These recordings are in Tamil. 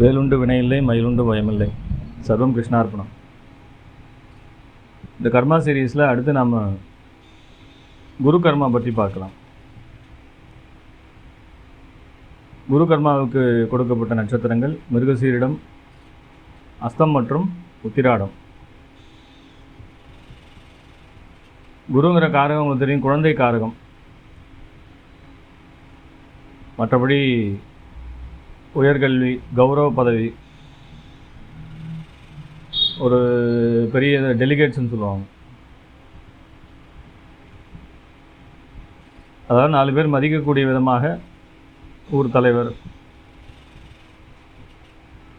வேலுண்டு வினையில்லை மயிலுண்டு பயமில்லை சர்வம் கிருஷ்ணார்ப்பணம் இந்த கர்மா சீரீஸில் அடுத்து நாம் குரு கர்மா பற்றி பார்க்கலாம். குரு கர்மாவுக்கு கொடுக்கப்பட்ட நட்சத்திரங்கள் மிருகசீரிடம் அஸ்தம் மற்றும் உத்திராடம். குருங்கிற காரகம் உங்களுக்கு தெரியும் குழந்தை காரகம். மற்றபடி உயர்கல்வி கௌரவ பதவி ஒரு பெரிய டெலிகேட்ஸ்னு சொல்லுவாங்க. அதாவது நாலு பேர் மதிக்கக்கூடிய விதமாக ஊர் தலைவர்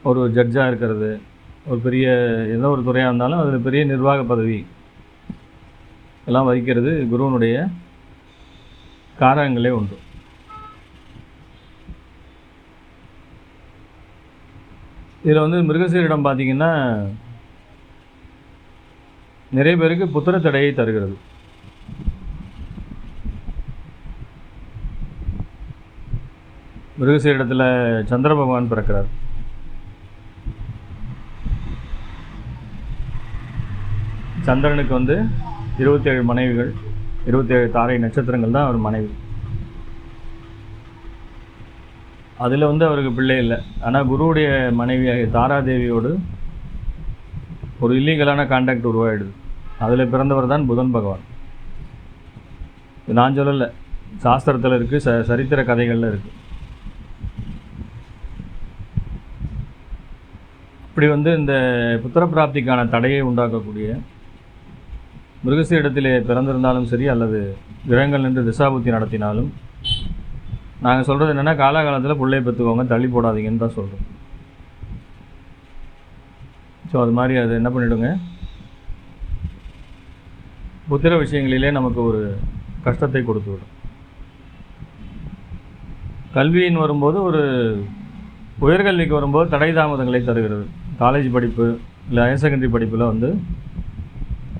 ஒரு ஜட்ஜாக இருக்கிறது ஒரு பெரிய எந்த ஒரு துறையாக இருந்தாலும் அதில் பெரிய நிர்வாக பதவி எல்லாம் வகிக்கிறது குருவனுடைய காரகங்களே உண்டு. இதில் வந்து மிருகசீரிடம் பார்த்தீங்கன்னா நிறைய பேருக்கு புத்திர தடையை தருகிறது. மிருகசீரிடத்தில் சந்திர பகவான் பிறக்கிறார். சந்திரனுக்கு வந்து இருபத்தேழு மனைவிகள் இருபத்தேழு தாரை நட்சத்திரங்கள் தான் அவர் மனைவி. அதில் வந்து அவருக்கு பிள்ளை இல்லை. ஆனால் குருவுடைய மனைவியாகிய தாராதேவியோடு ஒரு இல்லீகலான கான்டாக்ட் உருவாயிடுது. அதில் பிறந்தவர் தான் புதன் பகவான். இது நான் சொல்லலை. சாஸ்திரத்தில் இருக்குது ச சரித்திர கதைகளில் இருக்குது இப்படி வந்து இந்த புத்திர பிராப்திக்கான தடையை உண்டாக்கக்கூடிய மிருகசீடத்திலே பிறந்திருந்தாலும் சரி அல்லது கிரகங்கள் நின்று திசாபுத்தி நடத்தினாலும் நாங்கள் சொல்கிறது என்னென்னா காலாகாலத்தில் பிள்ளைய பெற்றுக்கோங்க தள்ளி போடாதீங்கன்னு தான் சொல்கிறோம் ஸோ அது மாதிரி அது என்ன பண்ணிவிடுங்க புத்திர விஷயங்களிலே நமக்கு ஒரு கஷ்டத்தை கொடுத்து விடும். கல்வியின் வரும்போது ஒரு உயர்கல்விக்கு வரும்போது தடை தாமதங்களை தருகிறது. காலேஜ் படிப்பு இல்லை ஹையர் செகண்டரி படிப்பில் வந்து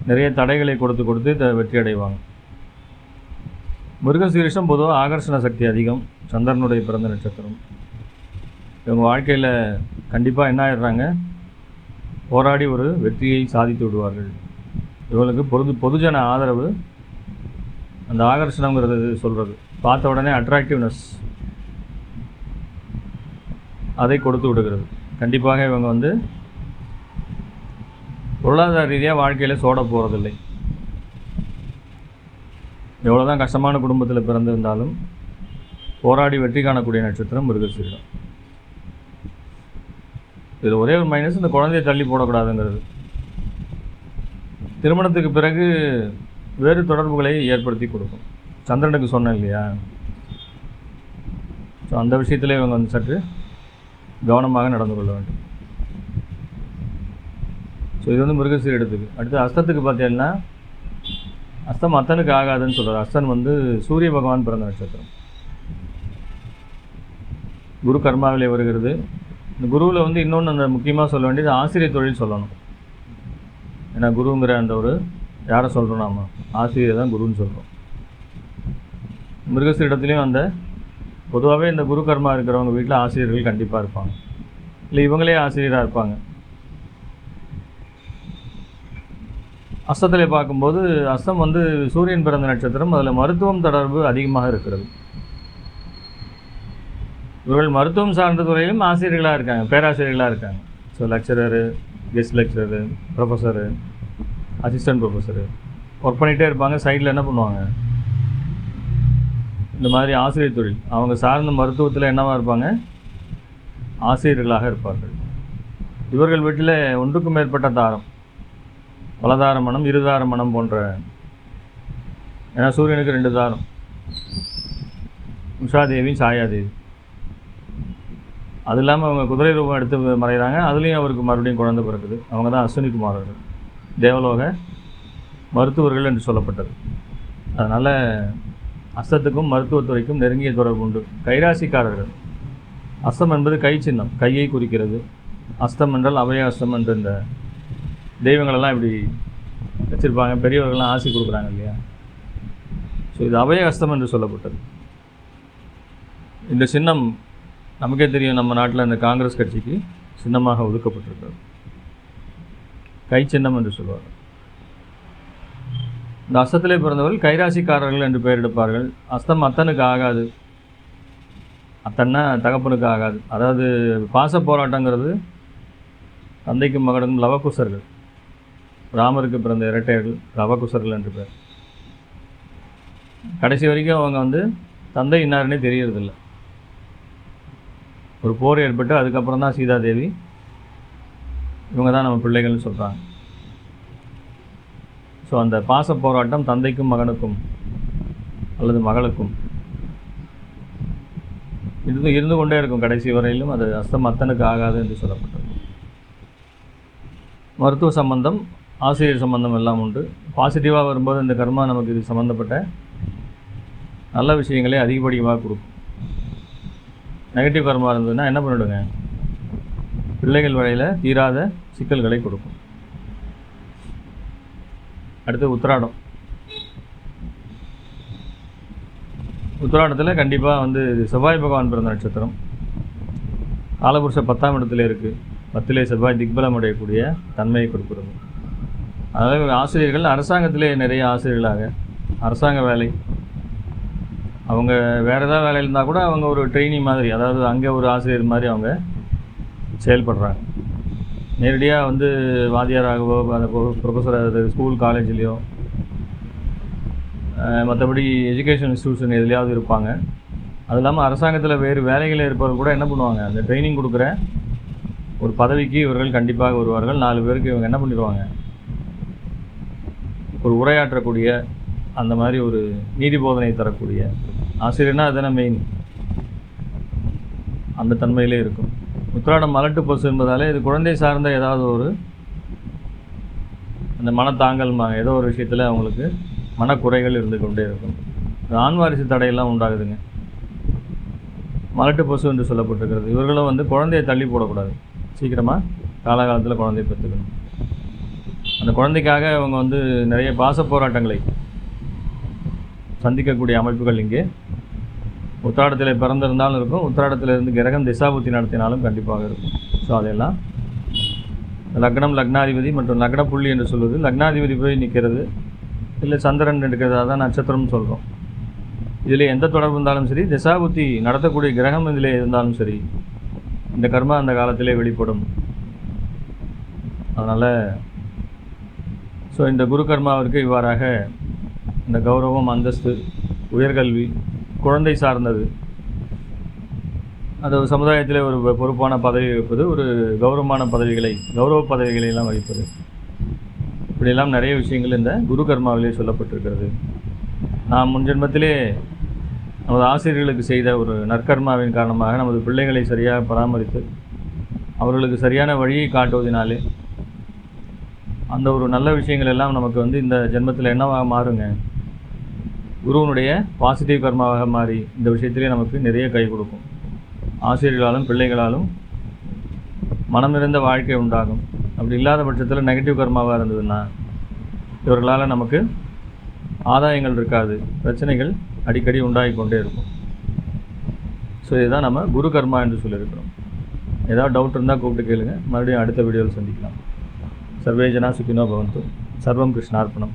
நிறைய தடைகளை கொடுத்து கொடுத்து வெற்றி அடைவாங்க. மிருகசீரிஷம் பொதுவாக ஆகர்ஷண சக்தி அதிகம். சந்திரனுடைய பிறந்த நட்சத்திரம். இவங்க வாழ்க்கையில் கண்டிப்பாக என்ன ஆயிடுறாங்க? போராடி ஒரு வெற்றியை சாதித்து விடுவார்கள். இவங்களுக்கு பொது பொதுஜன ஆதரவு அந்த ஆகர்ஷணங்கிறது சொல்கிறது பார்த்த உடனே அட்ராக்டிவ்னஸ் அதை கொடுத்து விடுகிறது. கண்டிப்பாக இவங்க வந்து பொருளாதார ரீதியாக வாழ்க்கையில் சோட போகிறதில்லை எவ்வளோ தான் கஷ்டமான குடும்பத்தில் பிறந்திருந்தாலும் போராடி வெற்றி காணக்கூடிய நட்சத்திரம் மிருகசீரம் இதில் ஒரே ஒரு மைனஸ் இந்த குழந்தையை தள்ளி போடக்கூடாதுங்கிறது. திருமணத்துக்கு பிறகு வேறு தொடர்புகளை ஏற்படுத்தி கொடுக்கும். சந்திரனுக்கு சொன்னேன் இல்லையா? ஸோ அந்த விஷயத்தில் இவங்க வந்து சற்று கவனமாக நடந்து கொள்ள வேண்டும். ஸோ இது வந்து மிருகசீரிடத்துக்கு அடுத்து அஸ்தத்துக்கு பார்த்தீங்கன்னா அஸ்தம் அத்தனுக்கு ஆகாதுன்னு சொல்கிறார் அஸ்தன் வந்து சூரிய பகவான் பிறந்த நட்சத்திரம். குரு கர்மாவிலே வருகிறது. இந்த குருவில் வந்து இன்னொன்று அந்த முக்கியமாக சொல்ல வேண்டியது ஆசிரியர் தொழில் சொல்லணும். ஏன்னா குருங்கிற அந்த ஒரு யாரை சொல்கிறோம் நாம? ஆசிரியர் தான் குருன்னு சொல்கிறோம் மிருகசீரிடத்துலேயும் அந்த பொதுவாகவே இந்த குரு கர்மா இருக்கிறவங்க வீட்டில் ஆசிரியர்கள் கண்டிப்பாக இருப்பாங்க. இல்லை இவங்களே ஆசிரியராக இருப்பாங்க. அஸ்தத்தில் பார்க்கும்போது அஸ்தம் வந்து சூரியன் பிறந்த நட்சத்திரம் அதில் மருத்துவம் தொடர்பு அதிகமாக இருக்கிறது. இவர்கள் மருத்துவம் சார்ந்த துறையிலும் ஆசிரியர்களாக இருக்காங்க பேராசிரியர்களாக இருக்காங்க. So lecturer guest lecturer professor assistant professor work பண்ணிகிட்டே இருப்பாங்க சைடில் என்ன பண்ணுவாங்க? இந்த மாதிரி ஆசிரியர் தொழில். அவங்க சார்ந்த மருத்துவத்தில் என்னவாக இருப்பாங்க? ஆசிரியர்களாக இருப்பார்கள். இவர்கள் வீட்டில் ஒன்றுக்கும் மேற்பட்ட தாரம். பலதார மனம் இருதார மனம் போன்ற ஏன்னா சூரியனுக்கு ரெண்டு தாரம். உஷாதேவியும் சாயாதேவி. அது இல்லாமல் அவங்க குதிரை ரூபம் எடுத்து மறைகிறாங்க. அதுலேயும் அவருக்கு மறுபடியும் குழந்தை பிறக்குது. அவங்க தான் அஸ்வினி குமாரர்கள் தேவலோக மருத்துவர்கள் என்று சொல்லப்பட்டது. அதனால் அஸ்தத்துக்கும் மருத்துவத்துறைக்கும் நெருங்கிய தொடர்பு உண்டு. கைராசிக்காரர்கள். அஸ்தம் என்பது கை சின்னம். கையை குறிக்கிறது. அஸ்தம் என்றால் அபய அஸ்தம் என்ற இந்த தெய்வங்களெல்லாம் இப்படி வச்சுருப்பாங்க. பெரியவர்கள்லாம் ஆசி கொடுக்குறாங்க இல்லையா? ஸோ இது அபய அஸ்தம் என்று சொல்லப்பட்டது. இந்த சின்னம் நமக்கே தெரியும் நம்ம நாட்டில் இந்த காங்கிரஸ் கட்சிக்கு சின்னமாக ஒதுக்கப்பட்டிருக்கிறது. கை சின்னம் என்று சொல்வார்கள். இந்த அஸ்தத்திலே பிறந்தவர்கள் கைராசிக்காரர்கள் என்று பெயர் எடுப்பார்கள் அஸ்தம் அத்தனுக்கு ஆகாது. அத்தன்னா தகப்பனுக்கு ஆகாது. அதாவது பாச போராட்டங்கிறது தந்தைக்கும் மகனுக்கும் லவக்குசர்கள். ராமருக்கு பிறந்த இரட்டையர்கள் ரவகுசர்கள் என்று பேர். கடைசி வரைக்கும் அவங்க வந்து தந்தை இன்னாருன்னே தெரியறதில்ல. ஒரு போர் ஏற்பட்டு அதுக்கப்புறம் தான் சீதாதேவி. இவங்க தான் நம்ம பிள்ளைகள்னு சொல்கிறாங்க ஸோ அந்த பாச போராட்டம் தந்தைக்கும் மகனுக்கும் அல்லது மகளுக்கும் இருந்து இருந்து கொண்டே இருக்கும். கடைசி வரையிலும் அது அஸ்தம் அத்தனுக்கு ஆகாது என்று சொல்லப்பட்டது. மருத்துவ சம்பந்தம் ஆசிரியர் சம்பந்தம் எல்லாம் உண்டு. பாசிட்டிவாக வரும்போது இந்த கர்மா நமக்கு இது சம்மந்தப்பட்ட நல்ல விஷயங்களே அதிகப்படியமாக கொடுக்கும். நெகட்டிவ் கர்மா இருந்ததுன்னா என்ன பண்ணிவிடுங்க பிள்ளைகள் வழியில் தீராத சிக்கல்களை கொடுக்கும். அடுத்து உத்திராடம். உத்திராடத்தில் கண்டிப்பாக வந்து செவ்வாய் பகவான் பிறந்த நட்சத்திரம். காலபுருஷ பத்தாம் இடத்துல இருக்குது பத்திலே செவ்வாய் திக்பலம் அடையக்கூடிய தன்மையை கொடுக்கிறது. அதாவது ஆசிரியர்கள் அரசாங்கத்திலே நிறைய ஆசிரியர்களாக. அரசாங்க வேலை. அவங்க வேறு ஏதாவது வேலை இருந்தால் கூட அவங்க ஒரு ட்ரெயினி மாதிரி அதாவது அங்கே ஒரு ஆசிரியர் மாதிரி அவங்க செயல்படுறாங்க. நேரடியாக வந்து வாத்தியாராகவோ அந்த ப்ரொஃபஸர் அது ஸ்கூல் காலேஜ்லேயோ மற்றபடி எஜுகேஷன் இன்ஸ்டியூஷன் எதுலையாவது இருப்பாங்க. அது இல்லாமல் அரசாங்கத்தில் வேறு வேலைகளில் இருப்பவர்கள் கூட என்ன பண்ணுவாங்க? அந்த ட்ரைனிங் கொடுக்குற ஒரு பதவிக்கு இவர்கள் கண்டிப்பாக வருவார்கள். நாலு பேருக்கு இவங்க என்ன பண்ணிடுவாங்க? ஒரு உரையாற்றக்கூடிய அந்த மாதிரி ஒரு நீதி போதனை தரக்கூடிய ஆசிரியர்னா அதுதானே மெயின் அந்த தன்மையிலே இருக்கும். உத்திராடம் மலட்டு பசு என்பதாலே இது குழந்தை சார்ந்த ஏதாவது ஒரு அந்த மனத்தாங்கல் ஏதோ ஒரு விஷயத்தில் அவங்களுக்கு மனக்குறைகள் இருந்து கொண்டே இருக்கும். ஆண் வாரிசு தடையெல்லாம் உண்டாகுதுங்க. மலட்டு பசு என்று சொல்லப்பட்டிருக்கிறது. இவர்களும் வந்து குழந்தையை தள்ளி போடக்கூடாது. சீக்கிரமாக காலகாலத்தில் குழந்தையை பெற்றுக்கணும். அந்த குழந்தைக்காக அவங்க வந்து நிறைய பாச போராட்டங்களை சந்திக்கக்கூடிய அமைப்புகள் இங்கே. உத்திராடத்தில் பிறந்திருந்தாலும் இருக்கும். உத்திராடத்தில் இருந்து கிரகம் திசாபுத்தி நடத்தினாலும் கண்டிப்பாக இருக்கும். ஸோ அதெல்லாம் லக்னம் லக்னாதிபதி மற்றும் லக்ன புள்ளி என்று சொல்வது. லக்னாதிபதி போய் நிற்கிறது இல்லை சந்திரன் இருக்கிறதா தான் நட்சத்திரம்னு சொல்கிறோம் இதில் எந்த தொடர்பு இருந்தாலும் சரி திசாபுத்தி நடத்தக்கூடிய கிரகம் இதில் இருந்தாலும் சரி இந்த கர்மா அந்த காலத்திலே வெளிப்படும். அதனால் ஸோ இந்த குருகர்மாவிற்கு இவ்வாறாக இந்த கௌரவம் அந்தஸ்து உயர்கல்வி குழந்தை சார்ந்தது அது ஒரு சமுதாயத்தில் ஒரு பொறுப்பான பதவி வைப்பது ஒரு கௌரவமான பதவிகளை கௌரவ பதவிகளை எல்லாம் வகிப்பது. இப்படியெல்லாம் நிறைய விஷயங்கள் இந்த குரு கர்மாவிலே சொல்லப்பட்டிருக்கிறது. நாம் முன்ஜென்மத்திலே நமது ஆசிரியர்களுக்கு செய்த ஒரு நற்கர்மாவின் காரணமாக நமது பிள்ளைகளை சரியாக பராமரித்து அவர்களுக்கு சரியான வழியை காட்டுவதனாலே அந்த ஒரு நல்ல விஷயங்கள் எல்லாம் நமக்கு வந்து இந்த ஜென்மத்தில் என்னவாக மாறுங்க? குருவனுடைய பாசிட்டிவ் கர்மாவாக மாறி இந்த விஷயத்திலே நமக்கு நிறைய கை கொடுக்கும். ஆசிரியர்களாலும் பிள்ளைகளாலும் மனம் நிறைந்த வாழ்க்கை உண்டாகும். அப்படி இல்லாத பட்சத்தில் நெகட்டிவ் கர்மாவாக இருந்ததுன்னா இவர்களால் நமக்கு ஆதாயங்கள் இருக்காது. பிரச்சனைகள் அடிக்கடி உண்டாகி கொண்டே இருக்கும். ஸோ இதுதான் நம்ம குரு கர்மா என்று சொல்லியிருக்கிறோம். ஏதாவது டவுட் இருந்தால் கூப்பிட்டு கேளுங்க. மறுபடியும் அடுத்த வீடியோவில் சந்திக்கலாம். சர்வேஜனா சுக்கினோ பவந்து சர்வம் கிருஷ்ணார்ப்பணம்